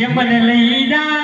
એ મને લઈ જા.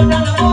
Oh, no, no, no.